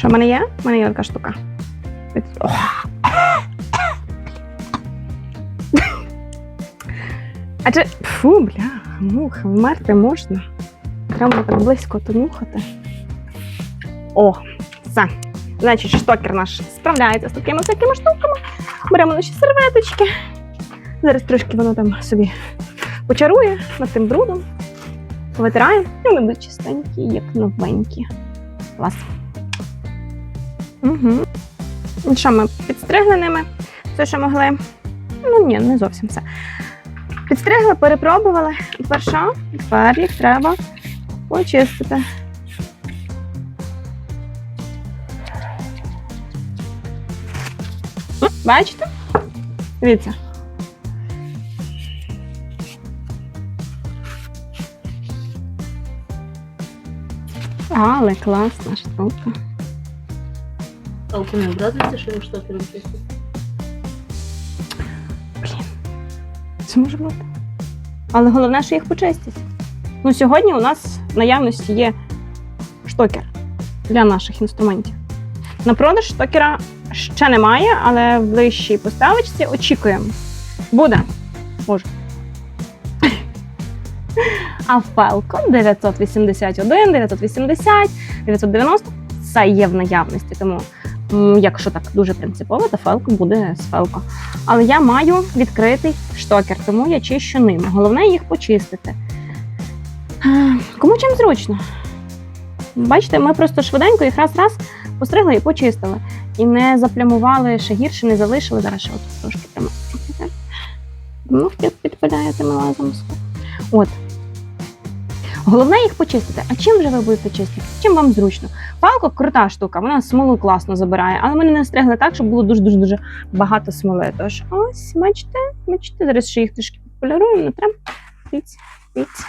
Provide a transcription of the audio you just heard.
Що в мене є? У мене є така штука. А чи. Фу, бля, муха, вмерти можна. Треба так близько то нюхати. О, все. Значить, штокер наш справляється з такими всякими штуками. Беремо наші серветочки. Зараз трошки воно там собі почарує над тим брудом. Витираємо, і вони будуть чистенькі, як новенькі. Клас. Угу. Що ми підстригли ними? Все, що могли. Ну ні, не зовсім все. Підстригли, перепробували. Тепер що? Тепер їх треба почистити. Бачите? Дивіться. Але класна штука. Алку не обрадується, що він штокером чистить? Це може бути. Але головне, що їх почистять. Ну, сьогодні у нас в наявності є штокер для наших інструментів. На продаж штокера ще немає, але в ближчій поставочці очікуємо. Буде. Може. А Falcon 981, 980, 990 це є в наявності. Тому, якщо так дуже принципово, то Falcon буде з Falcon. Але я маю відкритий штокер, тому я чищу ним. Головне їх почистити. Е, Кому чим зручно? Бачите, ми просто швиденько їх раз-раз постригли і почистили. І не заплямували ще гірше, не залишили. Зараз ще от трошки прямо. Ну, під- підпиляє тими лазом. От. Головне їх почистити. А чим же ви будете чистити? Чим вам зручно? Палка крута штука, вона смолу класно забирає, але ми не стригли так, щоб було дуже дуже дуже багато смоли. Тож ось, бачите, бачите, зараз ще їх трішки популярую, не треба. Піць, піць.